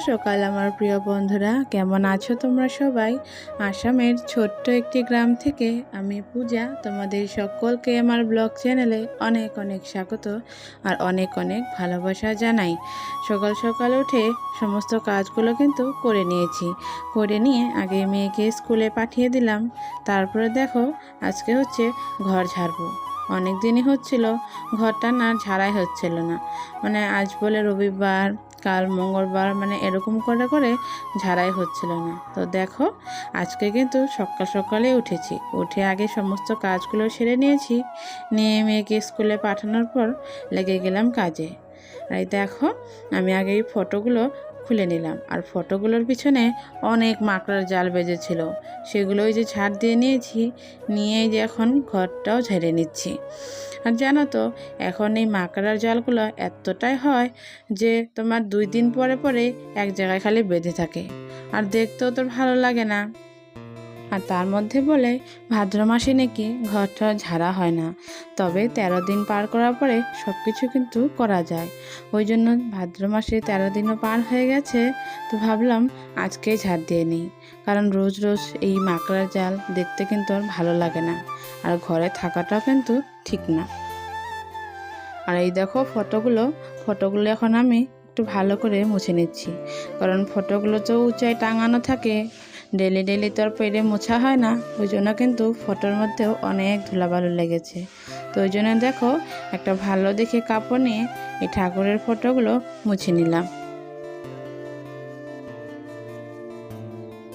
সকাল, আমার প্রিয় বন্ধুরা। কেমন আছো তোমরা সবাই? আসামের ছোট্ট একটি গ্রাম থেকে আমি পূজা। তোমাদের সকলকে আমার ব্লগ চ্যানেলে অনেক অনেক স্বাগত আর অনেক অনেক ভালোবাসা জানাই। সকাল সকাল উঠে সমস্ত কাজগুলো কিন্তু করে নিয়েছি। করে নিয়ে আগে মেয়েকে স্কুলে পাঠিয়ে দিলাম। তারপরে দেখো, আজকে হচ্ছে ঘর ঝাড়বো। অনেক দিনই হচ্ছিল, ঘরটা না ঝাড়াই হচ্ছিল না। মানে আজ বলে রবিবার কাল মঙ্গলবার মানে এরকম করে করে ঝাড়াই হচ্ছিল না। তো দেখো, আজকে কিন্তু সকাল সকালে উঠেছি। উঠে আগে সমস্ত কাজগুলো সেরে নিয়েছি। নিয়ে মেয়েকে স্কুলে পাঠানোর পর লেগে গেলাম কাজে। আর দেখো, আমি আগে এই ফটোগুলো খুলে নিলাম। আর ফটোগুলোর পিছনে অনেক মাকড়ার জাল বেজেছিল। সেগুলো ওই যে ছাড় দিয়ে নিয়েছি নিয়ে যে এখন ঘরটাও ঝেড়ে নিচ্ছি। আর জানো তো, এখন এই মাকড়ার জালগুলো এতটাই হয় যে তোমার দুই দিন পরে পরে এক জায়গায় খালি বেঁধে থাকে। আর দেখতেও তোর ভালো লাগে না। আর তার মধ্যে বলে, ভাদ্র মাসে নাকি ঘরটা ঝাড়া হয় না। তবে তেরো দিন পার করার পরে সব কিছু কিন্তু করা যায়। ওই জন্য ভাদ্র মাসে তেরো দিনও পার হয়ে গেছে তো ভাবলাম আজকে ঝাড় দিয়ে নিই। কারণ রোজ রোজ এই মাকড়ার জাল দেখতে কিন্তু আর ভালো লাগে না। আর ঘরে থাকাটাও কিন্তু ঠিক না। আর এই দেখো ফটোগুলো ফটোগুলো এখন আমি একটু ভালো করে মুছে নিচ্ছি। কারণ ফটোগুলো তো উঁচায় টাঙানো থাকে। ডেলি ডেলি তো আর পেরে মোছা হয় না, ওই জন্য কিন্তু ফটোর মধ্যেও অনেক ধুলাবালু লেগেছে। তো ওই জন্য দেখো, একটা ভালো দেখে কাপড় নিয়ে এই ঠাকুরের ফটোগুলো মুছে নিলাম।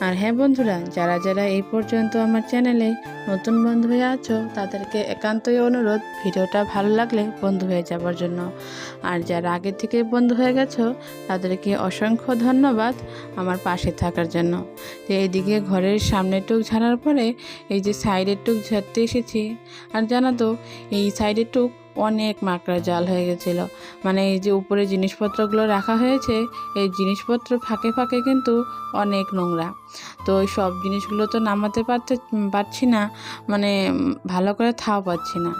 আর হ্যাঁ বন্ধুরা, যারা যারা এই পর্যন্ত আমার চ্যানেলে নতুন বন্ধু হয়ে আছো, তাদেরকে একান্তই অনুরোধ, ভিডিওটা ভালো লাগলে বন্ধু হয়ে যাবার জন্য। আর যারা আগে থেকে বন্ধু হয়ে গেছো, তাদেরকে অসংখ্য ধন্যবাদ আমার পাশে থাকার জন্য। তো এইদিকে ঘরের সামনের টুক ঝাড়ার পরে, এই যে সাইডের টুক ঝাড়তে এসেছি। আর জানো তো, এই সাইডের টুক অনেক মাকড়া জাল হয়ে গেছিল। মানে এই যে উপরে জিনিসপত্রগুলো রাখা হয়েছে, এই জিনিসপত্র ফাঁকে ফাঁকে কিন্তু অনেক নোংরা। তো ওই সব জিনিসগুলো তো নামাতে পারতে, পারছি না মানে ভালো করে থাও পাচ্ছি না।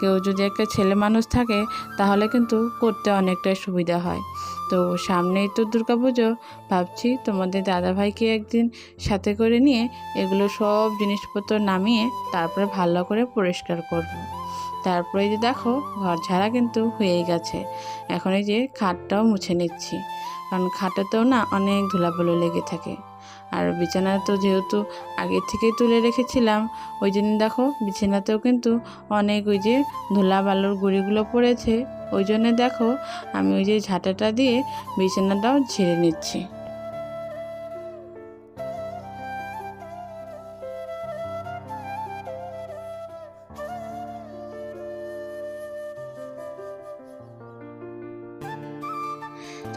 কেউ যদি একটা ছেলে মানুষ থাকে, তাহলে কিন্তু করতে অনেকটাই সুবিধা হয়। তো সামনেই তো দুর্গাপুজো ভাবছি তোমাদের দাদাভাইকে একদিন সাথে করে নিয়ে এগুলো সব জিনিসপত্র নামিয়ে তারপরে ভালো করে পরিষ্কার করব। তারপরে যে দেখো, ঘর ঝাড়া কিন্তু হয়েই গেছে। এখন এই যে খাটটাও মুছে নিচ্ছি। কারণ খাটেতেও না অনেক ধুলাবালু লেগে থাকে। আর বিছানা তো যেহেতু আগে থেকেই তুলে রেখেছিলাম, ওই জন্য দেখো, বিছানাতেও কিন্তু অনেক ওই যে ধুলা বালুর গুঁড়িগুলো পড়েছে। ওই জন্য দেখো, আমি ওই যে ঝাঁটাটা দিয়ে বিছানাটাও ঝেড়ে নিচ্ছি।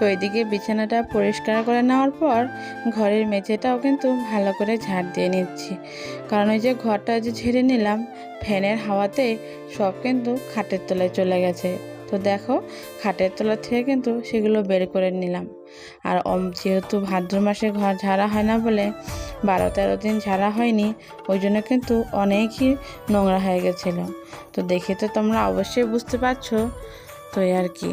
তো এদিকে বিছানাটা পরিষ্কার করে নেওয়ার পর ঘরের মেঝেটাও কিন্তু ভালো করে ঝাড় দিয়ে নিচ্ছি। কারণ ওই যে ঘরটা যে ঝেড়ে নিলাম, ফ্যানের হাওয়াতে সব কিন্তু খাটের তলায় চলে গেছে। তো দেখো, খাটের তলা থেকে কিন্তু সেগুলো বের করে নিলাম। আর যেহেতু ভাদ্র মাসে ঘর ঝাড়া হয় না বলে বারো তেরো দিন ঝাড়া হয়নি, ওই জন্য কিন্তু অনেকই নোংরা হয়ে গেছিল। তো দেখে তো তোমরা অবশ্যই বুঝতে পারছ। তো আর কি।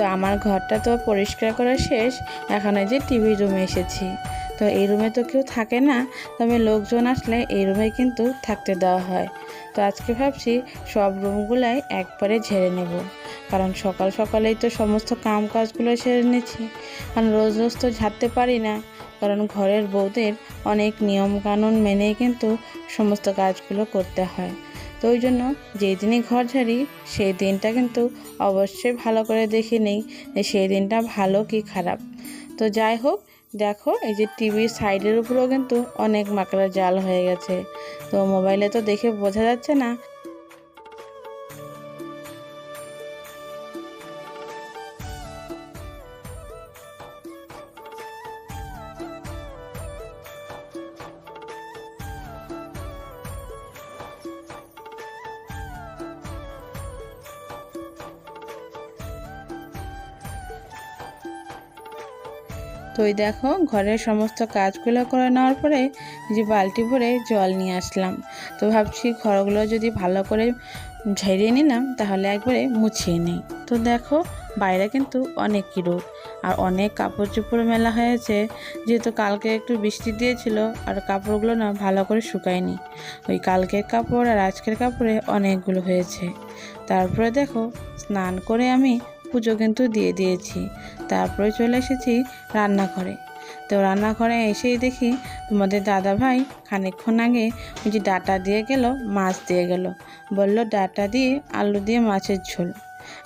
তো আমার ঘরটা তো পরিষ্কার করা শেষ। এখন এই যে টিভি রুমে এসেছি। তো এই রুমে তো কেউ থাকে না, তবে লোকজন আসলে এই রুমে কিন্তু থাকতে দেওয়া হয়। তো আজকে ভাবছি সব রুমগুলাই একবারে ঝেড়ে নেব। কারণ সকাল সকালেই তো সমস্ত কাম কাজগুলো সেরে নিচ্ছি। কারণ রোজ রোজ তো ঝাড়তে পারি না। কারণ ঘরের বউদের অনেক নিয়ম কানুন মেনেই কিন্তু সমস্ত কাজগুলো করতে হয়। তো ওই জন্য যেই দিনই ঘর ঝাড়ি, সেই দিনটা কিন্তু অবশ্যই ভালো করে দেখে নেই। সেই দিনটা ভালো কি খারাপ? তো যাই হোক, দেখো এই যে টিভির সাইডের উপরেও কিন্তু অনেক মাকড়ার জাল হয়ে গেছে। তো মোবাইলে তো দেখে বোঝা যাচ্ছে না তো ওই দেখো ঘরের সমস্ত কাজগুলো করে নেওয়ার পরে যে বালতি ভরে জল নিয়ে আসলাম। তো ভাবছি ঘরগুলো যদি ভালো করে ঝেড়িয়ে নিলাম, তাহলে একবারে মুছিয়ে নিই। তো দেখো বাইরে কিন্তু অনেক রোদ আর অনেক কাপড় চোপড় মেলা হয়েছে। যেহেতু কালকে একটু বৃষ্টি দিয়েছিল আর কাপড়গুলো না ভালো করে শুকায়নি। ওই কালকের কাপড় আর আজকের কাপড়ে অনেকগুলো হয়েছে। তারপরে দেখো স্নান করে আমি পুজো কিন্তু দিয়ে দিয়েছি। তারপরে চলে এসেছি রান্নাঘরে। তো রান্নাঘরে এসেই দেখি তোমাদের দাদা ভাই খানিকক্ষণ আগে ওই যে ডাটা দিয়ে গেল, মাছ দিয়ে গেল। বলল, ডাটা দিয়ে আলু দিয়ে মাছের ঝোল।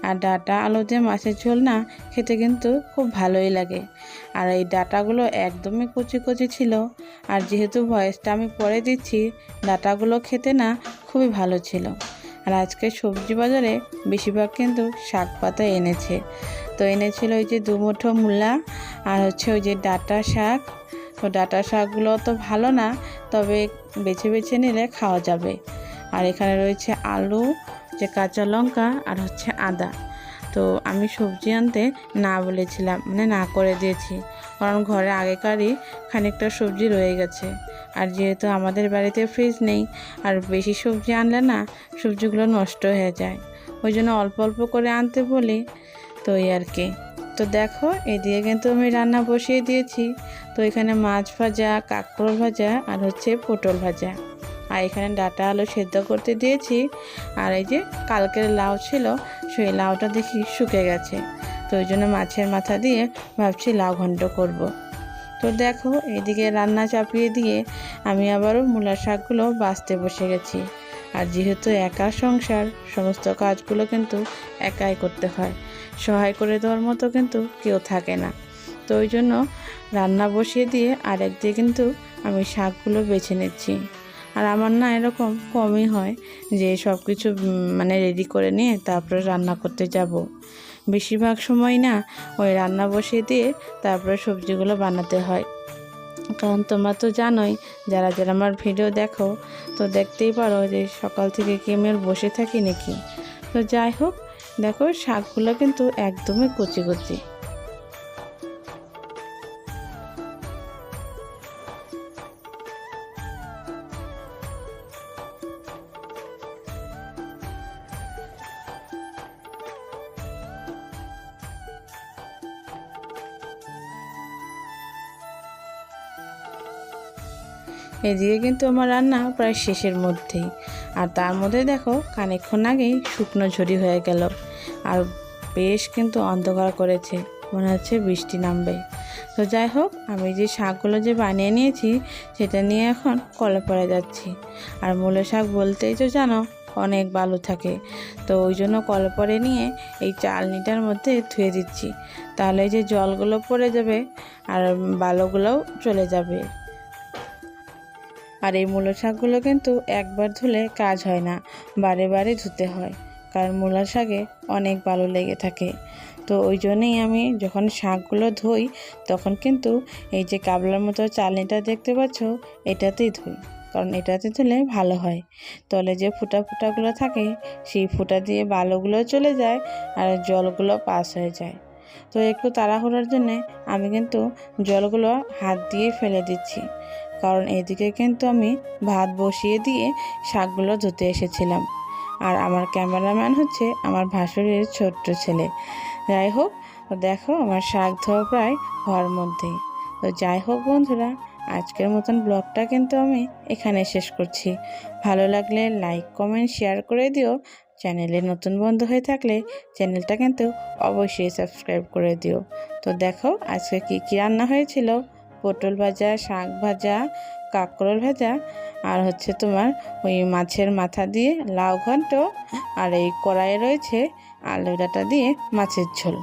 আর ডাটা, আলু দিয়ে মাছের ঝোল না খেতে কিন্তু খুব ভালোই লাগে। আর এই ডাটাগুলো একদমই কচি কচি ছিল। আর যেহেতু ভয়েসটা আমি পরে দিচ্ছি, ডাটাগুলো খেতে না খুবই ভালো ছিল। আর আজকে সবজি বাজারে বেশিরভাগ কিন্তু শাক পাতা এনেছে। তো এনেছিল ওই যে দুমুঠো মূলা আর হচ্ছে ওই যে ডাটা শাক। তো ডাটা শাকগুলো তো ভালো না, তবে বেছে বেছে নিলে খাওয়া যাবে। আর এখানে রয়েছে আলু, যে কাঁচা লঙ্কা আর হচ্ছে আদা। তো আমি সবজি আনতে না বলেছিলাম মানে না করে দিয়েছি। কারণ ঘরে আগেকারই খানিকটা সবজি রয়ে গেছে। আর যেহেতু আমাদের বাড়িতে ফ্রিজ নেই, আর বেশি সবজি আনলে না সবজিগুলো নষ্ট হয়ে যায়। ওই জন্য অল্প অল্প করে আনতে বলি। তো এই আর কি। তো দেখো, এদিকে কিন্তু আমি রান্না বসিয়ে দিয়েছি। তো এখানে মাছ ভাজা, কাঁকরোল ভাজা আর হচ্ছে পটল ভাজা। আর এখানে ডাটা আলু সেদ্ধ করতে দিয়েছি। আর এই যে কালকের লাউ ছিল, সেই লাউটা দেখি শুকে গেছে। তো ওই জন্য মাছের মাথা দিয়ে ভাবছি লাউ ঘন্ট করব। তো দেখো, এদিকে রান্না চাপিয়ে দিয়ে আমি আবারও মূলা শাকগুলো বাঁচতে বসে গেছি। আর যেহেতু একা সংসার, সমস্ত কাজগুলো কিন্তু একাই করতে হয়। সহায় করে দেওয়ার মতো কিন্তু কেউ থাকে না। তো ওই জন্য রান্না বসিয়ে দিয়ে আরেক দিয়ে কিন্তু আমি শাকগুলো বেছে নিচ্ছি। আর আমার না এরকম কমই হয় যে সব কিছু মানে রেডি করে নিয়ে তারপরে রান্না করতে যাব। বেশিরভাগ সময় না ওই রান্না বসিয়ে দিয়ে তারপরে সবজিগুলো বানাতে হয়। কারণ তোমরা তো জানোই, যারা যারা আমার ভিডিও দেখো, তো দেখতেই পারো যে সকাল থেকে কি আমি আর বসে থাকি নাকি। তো যাই হোক দেখো শাকগুলো কিন্তু একদমই কচি কচি। এদিকে কিন্তু আমার রান্না প্রায় শেষের মধ্যেই। আর তার মধ্যে দেখো খানিকক্ষণ আগেই শুকনো ঝুড়ি হয়ে গেল। আর বেশ কিন্তু অন্ধকার করেছে, মনে হচ্ছে বৃষ্টি নামবে। তো যাই হোক, আমি যে শাকগুলো যে বানিয়ে নিয়েছি, সেটা নিয়ে এখন কলে পড়ে যাচ্ছি। আর মূলো শাক বলতেই তো জানো, অনেক বালু থাকে। তো ওই জন্য কল পরে নিয়ে এই চালনিটার মধ্যে ধুয়ে দিচ্ছি। তাহলে যে জলগুলো পড়ে যাবে, আর বালুগুলোও চলে যাবে। আর এই মূলো শাকগুলো কিন্তু একবার ধুলে কাজ হয় না, বারে বারে ধুতে হয়, কারণ মূলা শাকে অনেক ভালো লেগে থাকে। তো ওই জন্যই আমি যখন শাকগুলো ধুই, তখন কিন্তু এই যে কাবলার মতো চালনিটা দেখতে পাচ্ছ, এটাতেই ধুই, কারণ এটাতে ধুলে ভালো হয়। তলে যে ফুটা ফুটাগুলো থাকে, সেই ফুটা দিয়ে বালুগুলো চলে যায় আর জলগুলো পাস হয়ে যায়। তো একটু তাড়াহুড়োর জন্যে আমি কিন্তু জলগুলো হাত দিয়ে ফেলে দিচ্ছি। কারণ এদিকে কিন্তু আমি ভাত বসিয়ে দিয়ে শাকগুলো ধুতে এসেছিলাম। আর আমার ক্যামেরাম্যান হচ্ছে আমার ভাসুরের ছোট্ট ছেলে। যাই হোক, দেখো আমার শাক ধোয়া প্রায় হওয়ার মধ্যেই। তো যাই হোক বন্ধুরা, আজকের মতন ব্লগটা কিন্তু আমি এখানে শেষ করছি। ভালো লাগলে লাইক, কমেন্ট, শেয়ার করে দিও। চ্যানেলে নতুন বন্ধু হয়ে থাকলে চ্যানেলটা কিন্তু অবশ্যই সাবস্ক্রাইব করে দিও। তো দেখো, আজকে কি কী রান্না হয়েছিল? পটল ভাজা, শাক ভাজা, কাঁকরোল ভাজা, আর হচ্ছে তোমার ওই মাছের মাথা দিয়ে লাউ ঘন্ট, আর এই কড়াইয়ে রয়েছে আলু ডাটা দিয়ে মাছের ঝোল।